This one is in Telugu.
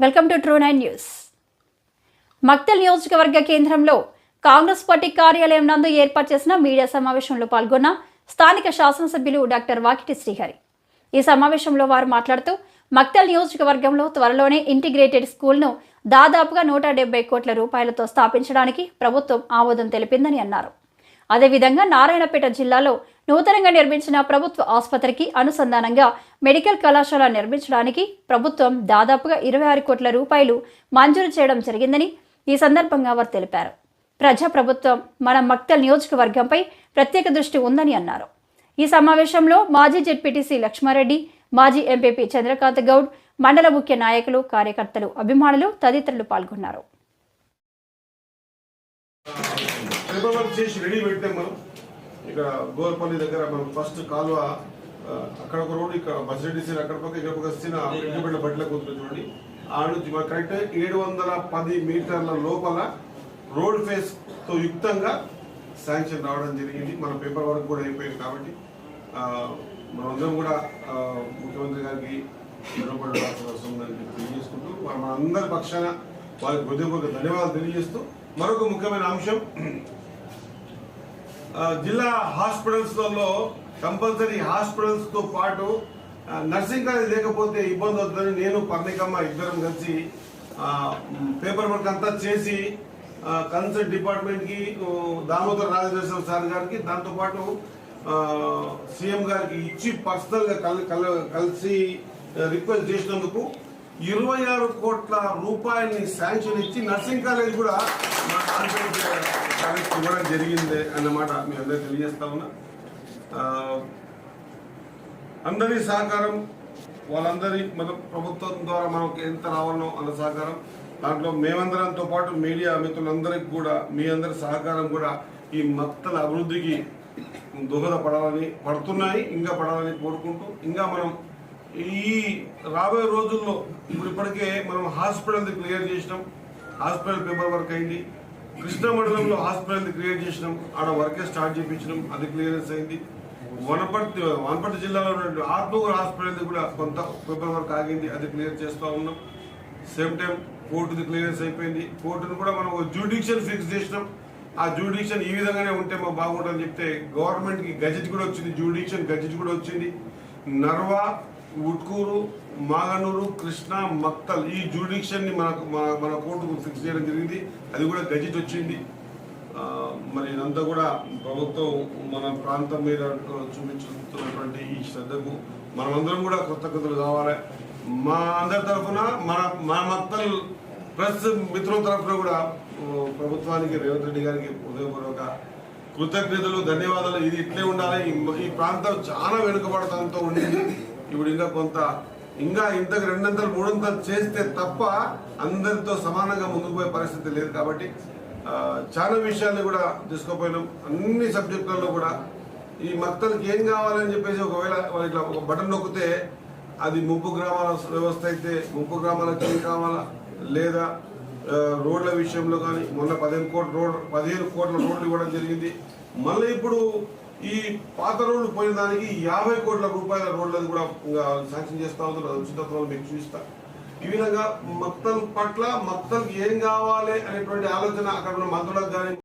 Welcome to true nine news. Maktal నియోజకవర్గ కేంద్రంలో కాంగ్రెస్ పార్టీ కార్యాలయం నందు ఏర్పాటు చేసిన మీడియా సమావేశంలో పాల్గొన్న స్థానిక శాసనసభ్యులు డాక్టర్ వాకిటి శ్రీహరి. ఈ సమావేశంలో వారు మాట్లాడుతూ మక్తల్ నియోజకవర్గంలో త్వరలోనే ఇంటిగ్రేటెడ్ స్కూల్ను దాదాపుగా నూట డెబ్బై కోట్ల రూపాయలతో స్థాపించడానికి ప్రభుత్వం ఆమోదం తెలిపిందని అన్నారు. అదేవిధంగా నారాయణపేట జిల్లాలో నూతనంగా నిర్మించిన ప్రభుత్వ ఆసుపత్రికి అనుసంధానంగా మెడికల్ కళాశాల నిర్మించడానికి ప్రభుత్వం దాదాపుగా ఇరవై ఆరు కోట్ల రూపాయలు మంజూరు చేయడం జరిగిందని ఈ సందర్భంగా వారు తెలిపారు. ప్రజా ప్రభుత్వం మన మక్తల్ నియోజకవర్గంపై ప్రత్యేక దృష్టి ఉందని అన్నారు. ఈ సమావేశంలో మాజీ జెడ్పీటీసీ లక్ష్మారెడ్డి మాజీ ఎంపీపీ చంద్రకాంత్ గౌడ్ మండల ముఖ్య నాయకులు కార్యకర్తలు అభిమానులు తదితరులు పాల్గొన్నారు. ఇక్కడ గోల్పల్లి దగ్గర మనం ఫస్ట్ కాలువ అక్కడ ఒక రోడ్ ఇక్కడ బస్ సీన్ అక్కడ పక్క ఇక్కడ పక్క వచ్చిన ఇంటిపెట్ల బట్టల కూతురు చూడండి. ఆ నుంచి కరెక్ట్ ఏడు వందల పది మీటర్ల లోపల రోడ్ ఫేస్తో యుక్తంగా శాంక్షన్ రావడం జరిగింది. మన పేపర్ వర్క్ కూడా అయిపోయింది కాబట్టి మనందరం కూడా ముఖ్యమంత్రి గారికి రుణపడి వస్తుందని తెలియజేసుకుంటూ మన అందరి పక్షాన వారికి హృదయపూర్వక ధన్యవాదాలు తెలియజేస్తూ మరొక ముఖ్యమైన అంశం జిల్లా హాస్పిటల్స్లలో కంపల్సరీ హాస్పిటల్స్తో పాటు నర్సింగ్ కాలేజ్ లేకపోతే ఇబ్బంది అవుతుందని నేను పర్ణికమ్మ ఇద్దరం కలిసి పేపర్ వర్క్ అంతా చేసి కన్సల్ట్ డిపార్ట్మెంట్కి దామోదర్ రాజేశ్వర సార్ గారికి దాంతోపాటు సీఎం గారికి ఇచ్చి పర్సనల్గా కల్- కలిసి రిక్వెస్ట్ చేసినందుకు ఇరవై ఆరు కోట్ల రూపాయలని శాంక్షన్ ఇచ్చి నర్సింగ్ కాలేజ్ కూడా మా కాన్ఫరెన్స్ కాలేజ్ ఇవ్వడం జరిగింది అన్నమాట మీ అందరికి తెలియజేస్తా ఉన్నా. అందరి సహకారం వాళ్ళందరి మన ప్రభుత్వం ద్వారా మనకు ఎంత రావాలనో అంత సహకారం. దాంట్లో మేమందరంతో పాటు మీడియా మిత్రులందరికీ కూడా మీ అందరి సహకారం కూడా ఈ మత్తల అభివృద్ధికి దోహదపడాలని పడుతున్నాయి. ఇంకా పడాలని కోరుకుంటూ ఇంకా మనం ఈ రాబోయే రోజుల్లో ఇప్పుడు ఇప్పటికే మనం హాస్పిటల్ క్లియర్ చేసినాం. హాస్పిటల్ పేపర్ వర్క్ అయింది. కృష్ణా మండలంలో హాస్పిటల్ది క్లియర్ చేసినాం. ఆడ వర్కే స్టార్ట్ చేయించినాం అది క్లియరెన్స్ అయింది. వనపర్తి వనపర్తి జిల్లాలో ఉన్నటువంటి ఆత్మకూరు హాస్పిటల్ కూడా కొంత పేపర్ వర్క్ ఆగింది. అది క్లియర్ చేస్తూ ఉన్నాం. సేమ్ టైం కోర్టుది క్లియరెన్స్ అయిపోయింది. కోర్టును కూడా మనం జ్యూడిక్షన్ ఫిక్స్ చేసినాం. ఆ జ్యూడిక్షన్ ఈ విధంగానే ఉంటే మాకు బాగుంటుందని చెప్తే గవర్నమెంట్కి గజెట్ కూడా వచ్చింది. జ్యూడిక్షన్ గజెట్ కూడా వచ్చింది. నర్వా ఉట్కూరు మాగనూరు కృష్ణ మక్తల్ ఈ జ్యూడిక్షన్ని మనకు మన- మన కోర్టుకు ఫిక్స్ చేయడం జరిగింది. అది కూడా గజిట్ వచ్చింది. మరి ఇదంతా కూడా ప్రభుత్వం మన ప్రాంతం మీద చూపించుతున్నటువంటి ఈ శ్రద్ధకు మనమందరం కూడా కృతజ్ఞతలు కావాలి. మా అందరి తరఫున మన మన మత్తల్ ప్రెస్ మిత్రుల తరఫున కూడా ప్రభుత్వానికి రేవంత్ రెడ్డి గారికి హృదయపూర్వక కృతజ్ఞతలు ధన్యవాదాలు. ఇది ఇట్లే ఉండాలి. ఈ- ఈ ప్రాంతం చాలా వెనుకబడతంతో ఉండింది ఇప్పుడు ఇంకా కొంత ఇంకా ఇంతకు రెండంతలు మూడంతలు చేస్తే తప్ప అందరితో సమానంగా ముందుకు పోయే పరిస్థితి లేదు కాబట్టి చాలా విషయాన్ని కూడా తీసుకోపోయినాం అన్ని సబ్జెక్టులలో కూడా ఈ మక్తలకి ఏం కావాలని చెప్పేసి ఒకవేళ ఇట్లా ఒక బటన్ నొక్కితే అది ముప్పు గ్రామాల వ్యవస్థ అయితే ముప్పు గ్రామాలకు ఏం కావాలా? లేదా రోడ్ల విషయంలో కానీ మొన్న పదిహేను కోట్ల రోడ్ పదిహేను కోట్ల రోడ్లు ఇవ్వడం జరిగింది. మళ్ళీ ఇప్పుడు ఈ పాత రోడ్లు పోయిన దానికి యాభై కోట్ల రూపాయల రోడ్లను కూడా శాంక్షన్ చేస్తా ఉన్నారు. అది ఉచితత్వాలు మీకు చూపిస్తా. ఈ విధంగా మొత్తం పట్ల మొత్తం ఏం కావాలి అనేటువంటి ఆలోచన అక్కడ ఉన్న మంత్రులకు కానీ